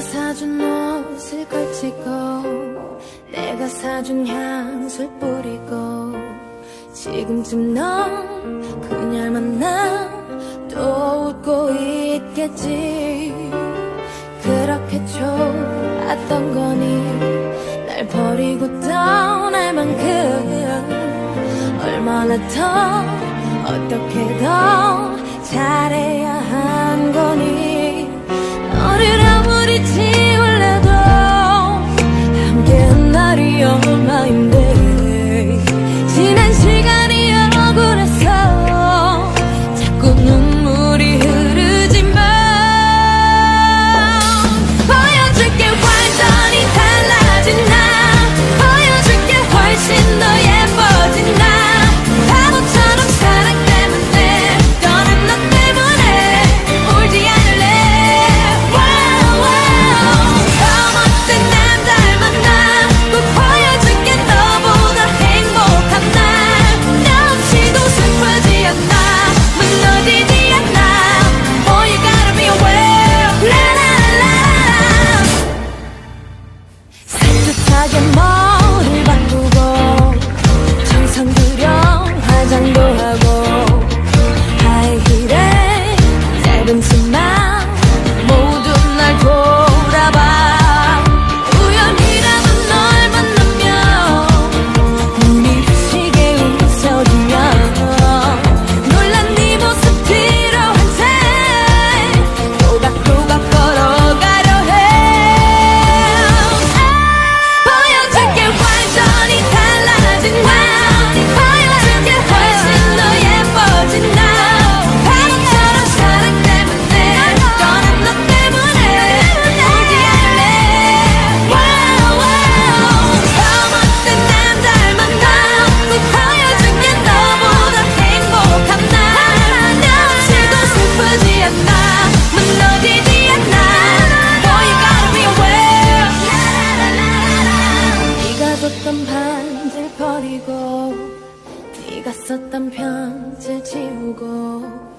사준 옷을 걸치고 내가 사준 향수 뿌리고 지금쯤 넌 그녀를 만나 또 웃고 있겠지. 그렇게 좋았던 거니 날 버리고 떠날 만큼. 얼마나 더 어떻게 더 썼던 반지 버리고 네가 썼던 편지 지우고